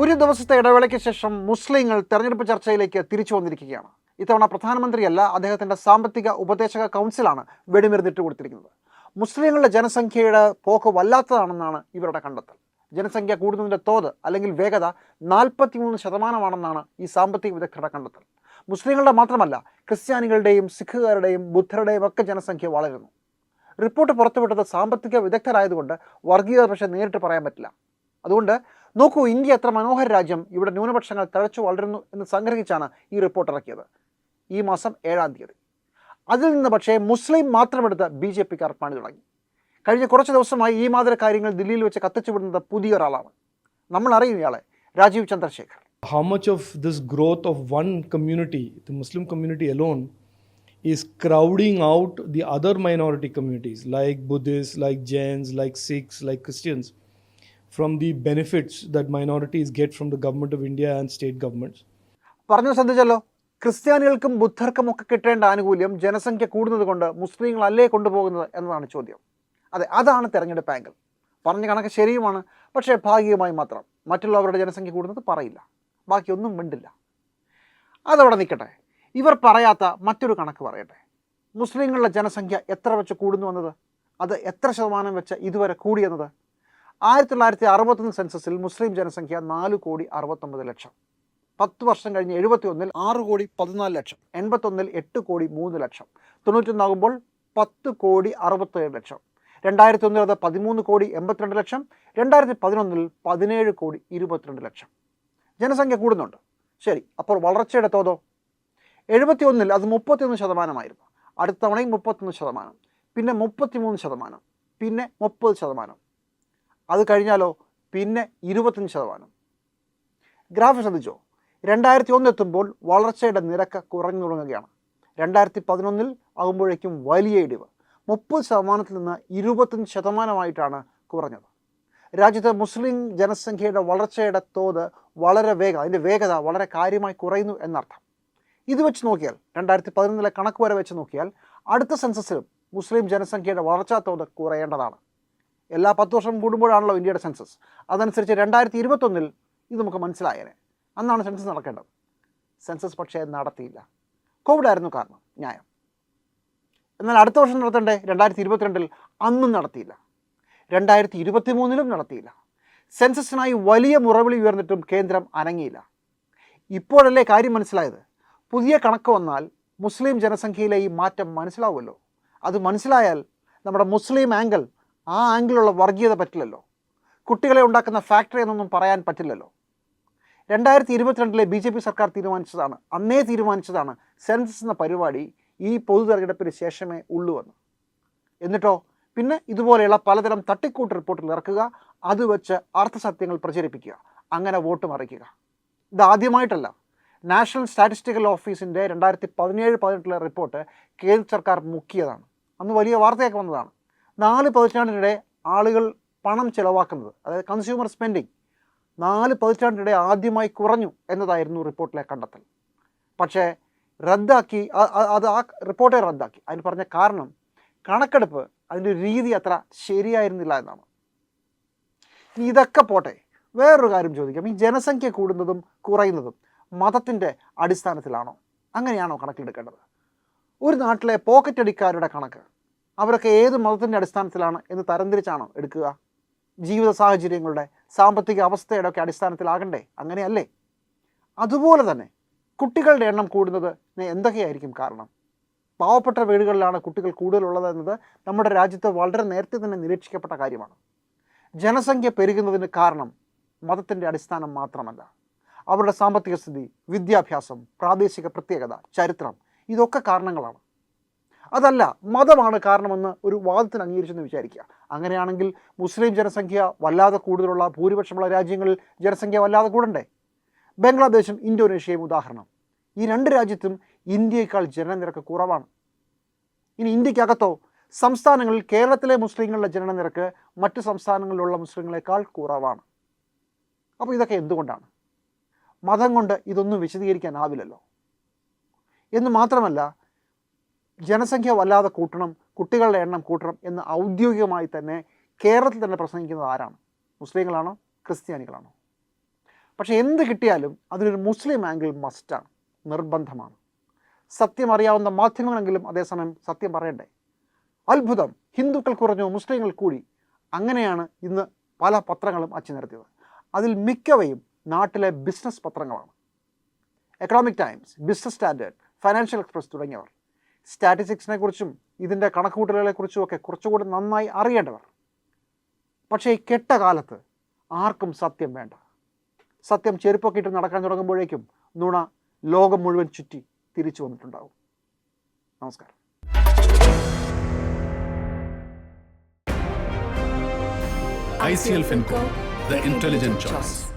ഒരു ദിവസത്തെ ഇടവേളയ്ക്ക് ശേഷം മുസ്ലിങ്ങൾ തെരഞ്ഞെടുപ്പ് ചർച്ചയിലേക്ക് തിരിച്ചു വന്നിരിക്കുകയാണ്. ഇത്തവണ പ്രധാനമന്ത്രിയല്ല അദ്ദേഹത്തിന്റെ സാമ്പത്തിക ഉപദേശക കൗൺസിലാണ് വെടിമരുന്നിട്ട് കൊടുത്തിരിക്കുന്നത് മുസ്ലിങ്ങളുടെ ജനസംഖ്യയുടെ പോക്ക് വല്ലാത്തതാണെന്നാണ് ഇവരുടെ കണ്ടെത്തൽ. ജനസംഖ്യ കൂടുന്നതിന്റെ തോത് അല്ലെങ്കിൽ വേഗത നാൽപ്പത്തിമൂന്ന് ശതമാനമാണെന്നാണ് ഈ സാമ്പത്തിക വിദഗ്ധരുടെ കണ്ടെത്തൽ. മുസ്ലിങ്ങളുടെ മാത്രമല്ല ക്രിസ്ത്യാനികളുടെയും സിഖുകാരുടെയും ബുദ്ധരുടെയും ഒക്കെ ജനസംഖ്യ വളരുന്നു. റിപ്പോർട്ട് പുറത്തുവിട്ടത് സാമ്പത്തിക വിദഗ്ധരായതുകൊണ്ട് വർഗീയത പക്ഷേ നേരിട്ട് പറയാൻ പറ്റില്ല. അതുകൊണ്ട് നോക്കൂ ഇന്ത്യ എത്ര മനോഹര രാജ്യം. ഇവിടെ ന്യൂനപക്ഷങ്ങൾ തഴച്ചു വളരുന്നു എന്ന് സംഗ്രഹിച്ചാണ് ഈ റിപ്പോർട്ട് ഇറക്കിയത്. ഈ മാസം ഏഴാം തീയതി. അതിൽ നിന്ന് പക്ഷേ മുസ്ലിം മാത്രമെടുത്ത് ബി ജെ പിക്കാർ പണി തുടങ്ങി. കഴിഞ്ഞ കുറച്ച് ദിവസമായി ഈ മാതിരി കാര്യങ്ങൾ ദില്ലിയിൽ വെച്ച് കത്തിച്ചു വിടുന്നത് പുതിയൊരാളാണ് നമ്മൾ അറിയും ഇയാളെ Rajeev Chandrasekhar how much of this growth of one community, the Muslim community alone, is crowding out the other minority communities like Buddhists, like Jains, like Sikhs, like Christians? From the benefits that minorities get from the government of India and state governments. പറഞ്ഞു ശ്രദ്ധിച്ചല്ലോ. ക്രിസ്ത്യാനികൾക്കും ബുദ്ധർക്കും ഒക്കെ കിട്ടേണ്ട ആനുകൂല്യം ജനസംഖ്യ കൂടുന്നത് കൊണ്ട് മുസ്ലിങ്ങളല്ലേ കൊണ്ടുപോകുന്നത് എന്നതാണ് ചോദ്യം. അതെ അതാണ് തെരഞ്ഞെടുപ്പ് ആംഗിൾ പറഞ്ഞ കണക്ക് ശരിയുമാണ് പക്ഷേ ഭാഗികമായി മാത്രം. മറ്റുള്ളവരുടെ ജനസംഖ്യ കൂടുന്നത് പറയില്ല. ബാക്കിയൊന്നും മിണ്ടില്ല. അതവിടെ നിൽക്കട്ടെ. ഇവർ പറയാത്ത മറ്റൊരു കണക്ക് പറയട്ടെ. മുസ്ലിങ്ങളുടെ ജനസംഖ്യ എത്ര വെച്ച് കൂടുന്നു എന്നത്? അത് എത്ര ശതമാനം വെച്ച് ഇതുവരെ കൂടിയെന്നത്? ആയിരത്തി തൊള്ളായിരത്തി അറുപത്തൊന്ന് സെൻസസിൽ മുസ്ലിം ജനസംഖ്യ നാല് കോടി അറുപത്തൊമ്പത് ലക്ഷം. പത്ത് വർഷം കഴിഞ്ഞ് എഴുപത്തി ഒന്നിൽ ആറ് കോടി പതിനാല് ലക്ഷം. എൺപത്തൊന്നിൽ എട്ട് കോടി മൂന്ന് ലക്ഷം. തൊണ്ണൂറ്റൊന്നാകുമ്പോൾ പത്ത് കോടി അറുപത്തേഴ് ലക്ഷം. രണ്ടായിരത്തി ഒന്നിൽ അത് പതിമൂന്ന് കോടി എൺപത്തിരണ്ട് ലക്ഷം. രണ്ടായിരത്തി പതിനൊന്നിൽ പതിനേഴ് കോടി ഇരുപത്തിരണ്ട് ലക്ഷം. ജനസംഖ്യ കൂടുന്നുണ്ട്. ശരി അപ്പോൾ വളർച്ചയുടെ തോതോ? എഴുപത്തി ഒന്നിൽ അത് മുപ്പത്തിയൊന്ന് ശതമാനമായിരുന്നു. അടുത്ത തവണയും മുപ്പത്തൊന്ന് ശതമാനം. പിന്നെ മുപ്പത്തിമൂന്ന് ശതമാനം. പിന്നെ മുപ്പത് ശതമാനം. അത് കഴിഞ്ഞാലോ? പിന്നെ ഇരുപത്തഞ്ച് ശതമാനം. ഗ്രാഫ് ശ്രദ്ധിച്ചോ? രണ്ടായിരത്തി ഒന്ന് എത്തുമ്പോൾ വളർച്ചയുടെ നിരക്ക് കുറഞ്ഞു തുടങ്ങുകയാണ്. രണ്ടായിരത്തി പതിനൊന്നിൽ ആകുമ്പോഴേക്കും വലിയ ഇടിവ്. മുപ്പത് ശതമാനത്തിൽ നിന്ന് ഇരുപത്തഞ്ച് ശതമാനമായിട്ടാണ് കുറഞ്ഞത്. രാജ്യത്തെ മുസ്ലിം ജനസംഖ്യയുടെ വളർച്ചയുടെ തോത് വളരെ വേഗം അതിന്റെ വേഗത വളരെ കാര്യമായി കുറയുന്നു എന്നർത്ഥം. ഇത് വെച്ച് നോക്കിയാൽ രണ്ടായിരത്തി പതിനൊന്നിലെ കണക്ക് വരെ വെച്ച് നോക്കിയാൽ അടുത്ത സെൻസസിലും മുസ്ലിം ജനസംഖ്യയുടെ വളർച്ചാ തോത് കുറയേണ്ടതാണ്. എല്ലാ പത്ത് വർഷം കൂടുമ്പോഴാണല്ലോ ഇന്ത്യയുടെ സെൻസസ് അതനുസരിച്ച് രണ്ടായിരത്തി ഇരുപത്തൊന്നിൽ ഇത് നമുക്ക് മനസ്സിലായേനെ. അന്നാണ് സെൻസസ് നടക്കേണ്ടത്. സെൻസസ് പക്ഷേ നടത്തിയില്ല. കോവിഡ് ആയിരുന്നു കാരണം ന്യായം. എന്നാൽ അടുത്ത വർഷം നടത്തേണ്ടേ? രണ്ടായിരത്തി ഇരുപത്തിരണ്ടിൽ അന്നും നടത്തിയില്ല. രണ്ടായിരത്തി ഇരുപത്തി മൂന്നിലും നടത്തിയില്ല. സെൻസസിനായി വലിയ മുറവിളി ഉയർന്നിട്ടും കേന്ദ്രം അനങ്ങിയില്ല. ഇപ്പോഴല്ലേ കാര്യം മനസ്സിലായത്? പുതിയ കണക്ക് വന്നാൽ മുസ്ലിം ജനസംഖ്യയിലെ ഈ മാറ്റം മനസ്സിലാവുമല്ലോ. അത് മനസ്സിലായാൽ നമ്മുടെ മുസ്ലിം ആംഗിൾ ആ ആംഗിളുള്ള വർഗീയത പറ്റില്ലല്ലോ. കുട്ടികളെ ഉണ്ടാക്കുന്ന ഫാക്ടറി എന്നൊന്നും പറയാൻ പറ്റില്ലല്ലോ. രണ്ടായിരത്തി ഇരുപത്തിരണ്ടിലെ ബി ജെ പി സർക്കാർ തീരുമാനിച്ചതാണ് അന്നേ തീരുമാനിച്ചതാണ് സെൻസസ് എന്ന പരിപാടി ഈ പൊതു തെരഞ്ഞെടുപ്പിന് ശേഷമേ ഉള്ളൂ എന്ന്. എന്നിട്ടോ? പിന്നെ ഇതുപോലെയുള്ള പലതരം തട്ടിക്കൂട്ട് റിപ്പോർട്ടിൽ ഇറക്കുക അത് വെച്ച് അർത്ഥസത്യങ്ങൾ പ്രചരിപ്പിക്കുക അങ്ങനെ വോട്ട് മറിക്കുക. ഇതാദ്യമായിട്ടല്ല. നാഷണൽ സ്റ്റാറ്റിസ്റ്റിക്കൽ ഓഫീസിന്റെ രണ്ടായിരത്തി പതിനേഴ് പതിനെട്ടിലെ റിപ്പോർട്ട് കേന്ദ്ര സർക്കാർ മുക്കിയതാണ്. അന്ന് വലിയ വാർത്തയൊക്കെ വന്നതാണ്. നാല് പതിറ്റാണ്ടിനിടെ ആളുകൾ പണം ചിലവാക്കുന്നത് അതായത് കൺസ്യൂമർ സ്പെൻഡിങ് നാല് പതിറ്റാണ്ടിനിടെ ആദ്യമായി കുറഞ്ഞു എന്നതായിരുന്നു റിപ്പോർട്ടിലെ കണ്ടെത്തൽ. പക്ഷേ റദ്ദാക്കി അത് ആ റിപ്പോർട്ടേ റദ്ദാക്കി. അതിന് പറഞ്ഞ കാരണം കണക്കെടുപ്പ് അതിന്റെ രീതി അത്ര ശരിയായിരുന്നില്ല എന്നാണ്. ഇനി ഇതൊക്കെ പോട്ടെ വേറൊരു കാര്യം ചോദിക്കാം. ഈ ജനസംഖ്യ കൂടുന്നതും കുറയുന്നതും മതത്തിന്റെ അടിസ്ഥാനത്തിലാണോ? അങ്ങനെയാണോ കണക്കിലെടുക്കേണ്ടത്? ഒരു നാട്ടിലെ പോക്കറ്റ് അടിക്കാരുടെ കണക്ക്. അവരൊക്കെ ഏത് മതത്തിന്റെ അടിസ്ഥാനത്തിലാണ് എന്ന് തരംതിരിച്ചാണോ എടുക്കുക? ജീവിത സാഹചര്യങ്ങളുടെ സാമ്പത്തിക അവസ്ഥയുടെ ഒക്കെ അടിസ്ഥാനത്തിലാകണ്ടേ? അങ്ങനെയല്ലേ? അതുപോലെ തന്നെ കുട്ടികളുടെ എണ്ണം കൂടുന്നത് എന്തൊക്കെയായിരിക്കും കാരണം? പാവപ്പെട്ട വീടുകളിലാണ് കുട്ടികൾ കൂടുതലുള്ളത് എന്നത് നമ്മുടെ രാജ്യത്ത് വളരെ നേരത്തെ തന്നെ നിരീക്ഷിക്കപ്പെട്ട കാര്യമാണ്. ജനസംഖ്യ പെരുകുന്നതിന് കാരണം മതത്തിന്റെ അടിസ്ഥാനം മാത്രമല്ല. അവരുടെ സാമ്പത്തിക സ്ഥിതി വിദ്യാഭ്യാസം പ്രാദേശിക പ്രത്യേകത ചരിത്രം ഇതൊക്കെ കാരണങ്ങളാണ്. അതല്ല മതമാണ് കാരണമെന്ന് ഒരു വാദത്തിന് അംഗീകരിച്ചെന്ന് വിചാരിക്കുക. അങ്ങനെയാണെങ്കിൽ മുസ്ലിം ജനസംഖ്യ വല്ലാതെ കൂടുതലുള്ള ഭൂരിപക്ഷമുള്ള രാജ്യങ്ങളിൽ ജനസംഖ്യ വല്ലാതെ കൂടണ്ടേ? ബംഗ്ലാദേശും ഇന്തോനേഷ്യയും ഉദാഹരണം. ഈ രണ്ട് രാജ്യത്തും ഇന്ത്യയേക്കാൾ ജനനനിരക്ക് കുറവാണ്. ഇനി ഇന്ത്യക്കകത്തോ? സംസ്ഥാനങ്ങളിൽ കേരളത്തിലെ മുസ്ലിങ്ങളുടെ ജനനനിരക്ക് മറ്റ് സംസ്ഥാനങ്ങളിലുള്ള മുസ്ലിങ്ങളെക്കാൾ കുറവാണ്. അപ്പോൾ ഇതൊക്കെ എന്തുകൊണ്ടാണ്? മതം കൊണ്ട് ഇതൊന്നും വിശദീകരിക്കാനാവില്ലല്ലോ. എന്ന് മാത്രമല്ല ജനസംഖ്യ വല്ലാതെ കൂട്ടണം കുട്ടികളുടെ എണ്ണം കൂട്ടണം എന്ന് ഔദ്യോഗികമായി തന്നെ കേരളത്തിൽ തന്നെ പ്രസംഗിക്കുന്നത് ആരാണ്? മുസ്ലിങ്ങളാണോ? ക്രിസ്ത്യാനികളാണോ? പക്ഷേ എന്ത് കിട്ടിയാലും അതിനൊരു മുസ്ലിം ആംഗിൾ മസ്റ്റാണ് നിർബന്ധമാണ്. സത്യം അറിയാവുന്ന മാധ്യമങ്ങളെങ്കിലും അതേസമയം സത്യം പറയണ്ടേ? അത്ഭുതം ഹിന്ദുക്കൾ കുറഞ്ഞു മുസ്ലിങ്ങൾ കൂടി. അങ്ങനെയാണ് ഇന്ന് പല പത്രങ്ങളും അച്ചു നിരത്തിയത്. അതിൽ മിക്കവയും നാട്ടിലെ business പത്രങ്ങളാണ്. Economic Times Business Standard Financial Express തുടങ്ങിയവർ. സ്റ്റാറ്റിസ്റ്റിക്സിനെ കുറിച്ചും ഇതിന്റെ കണക്കുകൂട്ടലുകളെക്കുറിച്ചും ഒക്കെ കുറച്ചുകൂടി നന്നായി അറിയേണ്ടവർ. പക്ഷേ ഈ കെട്ട കാലത്ത് ആർക്കും സത്യം വേണ്ട. സത്യം ചെരുപ്പൊക്കെ ഇട്ട് നടക്കാൻ തുടങ്ങുമ്പോഴേക്കും നുണ ലോകം മുഴുവൻ ചുറ്റി തിരിച്ചു വന്നിട്ടുണ്ടാവും. നമസ്കാരം. I C L Finco the intelligent choice.